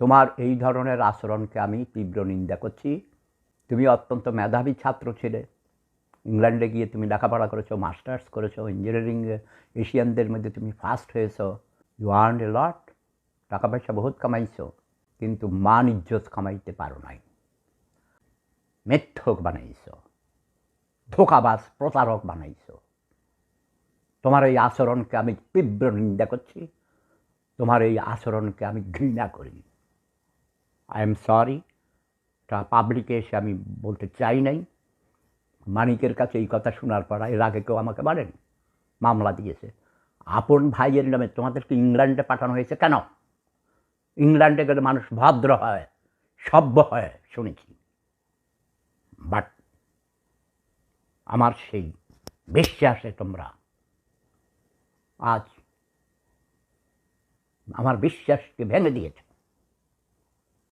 তোমার এই ধরনের আচরণকে আমি তীব্র নিন্দা করছি। তুমি অত্যন্ত মেধাবী ছাত্র ছিলে। ইংল্যান্ডে গিয়ে তুমি লেখাপড়া করেছ, মাস্টার্স করেছ ইঞ্জিনিয়ারিংয়ে এশিয়ানদের মধ্যে তুমি ফার্স্ট হয়েছো। ইউ আর্ন এ লট টাকা পয়সা বহুত কামাইছো, কিন্তু মান ইজ্জত কামাইতে পারো নাই। মিথ্যক বানাইছ, ধোকাবাজ, প্রতারক বানাইছ। তোমার এই আচরণকে আমি তীব্র নিন্দা করছি, তোমার এই আচরণকে আমি ঘৃণা করি। আই এম সরি তা পাবলিকে এসে আমি বলতে চাই নাই। মানিকের কাছে এই কথা শোনার পর এর আগে কেউ আমাকে বলেন। মামলা দিয়েছে। আপন ভাইয়ের নামে তোমাদেরকে ইংল্যান্ডে পাঠানো হয়েছে কেন? ইংল্যান্ডে গেলে মানুষ ভদ্র হয়, সভ্য হয়, শুনেছি। বাট আমার সেই বিশ্বাসে তোমরা আজ আমার বিশ্বাসকে ভেঙে দিয়েছে।